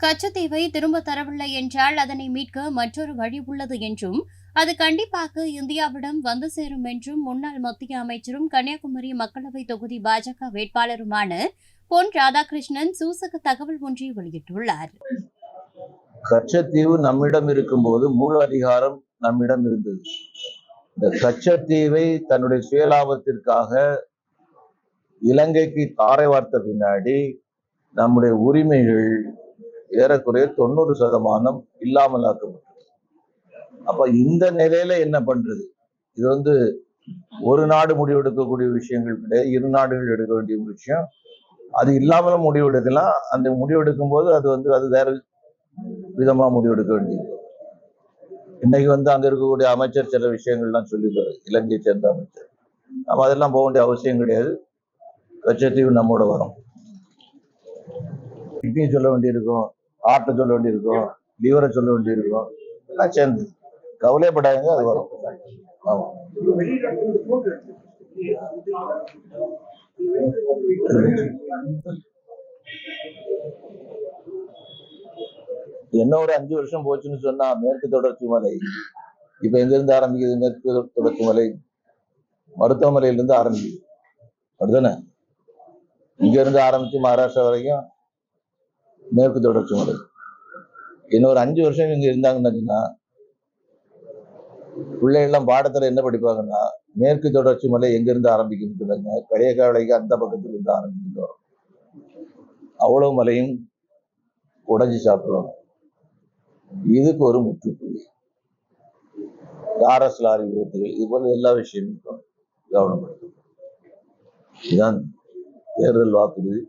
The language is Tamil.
கச்சத்தீவை திரும்ப தரவில்லை என்றால் அதனை மீட்க மற்றொரு வழி உள்ளது என்றும் அது கண்டிப்பாக இந்தியாவிடம் வந்து சேரும் என்றும் முன்னாள் மத்திய அமைச்சரும் கன்னியாகுமரி மக்களவை தொகுதி பாஜக வேட்பாளருமான பொன் ராதாகிருஷ்ணன் சூசக தகவல் ஒன்றை வெளியிட்டுள்ளார். கச்சத்தீவு நம்மிடம் இருக்கும்போது மூல அதிகாரம் நம்மிடம் இருந்தது. இந்த கச்சத்தீவை தன்னுடைய சுயலாபத்திற்காக இலங்கைக்கு தாரை வார்த்த பின்னாடி நம்முடைய உரிமைகள் ஏறக்குறைய தொண்ணூறு சதமானம் இல்லாமலாக்கப்பட்டது. அப்ப இந்த நிலையில என்ன பண்றது? இது வந்து ஒரு நாடு முடிவெடுக்கக்கூடிய விஷயங்கள் கிடையாது இரு நாடுகள் எடுக்க வேண்டிய விஷயம். அது இல்லாமலும் முடிவெடுக்கலாம். அந்த முடிவெடுக்கும் போது அது வந்து அது வேற விதமா முடிவெடுக்க வேண்டியது. இன்னைக்கு வந்து அங்க இருக்கக்கூடிய அமைச்சர் சில விஷயங்கள்லாம் சொல்லிடுவாரு இலங்கையை சேர்ந்த அமைச்சர். நம்ம அதெல்லாம் போக வேண்டிய அவசியம் கிடையாது. கச்சத்தீவு நம்மோட வரும். கிட்னியை சொல்ல வேண்டியிருக்கும். ஹார்ட்டை சொல்ல வேண்டியிருக்கும் லிவரை சொல்ல வேண்டியிருக்கும் எல்லாம் சேர்ந்து. கவலைப்படாதீங்க அது வரும். ஆமா. என்ன ஒரு அஞ்சு வருஷம் போச்சுன்னு சொன்னா மேற்கு தொடர்ச்சி மலை. இப்ப எங்கிருந்து ஆரம்பிக்குது? மேற்கு தொடர்ச்சி மலை. மருத்துவமனையில இருந்து ஆரம்பிக்குது. அப்படிதானே இங்க இருந்து ஆரம்பிச்சு மகாராஷ்டிரா வரைக்கும் மேற்கு தொடர்ச்சி மலை. இன்னொரு அஞ்சு வருஷம் இங்க இருந்தாங்கன்னா பிள்ளைகள்லாம் பாடத்துல என்ன படிப்பாங்கன்னா மேற்கு தொடர்ச்சி மலை எங்க இருந்து ஆரம்பிக்குதுங்க கடையக்காவளைக்கு அந்த பக்கத்துல இருந்து ஆரம்பிக்குது வரும். அவ்வளவு மலையும் உடைஞ்சு சாப்பிடுவாங்க. இதுக்கு ஒரு முற்றுப்புள்ளி. காரஸ் லாரி விபத்துகள் இது போல எல்லா விஷயமும் கவனப்படுத்தும் இதுதான் தேர்தல் வாக்குறுதி.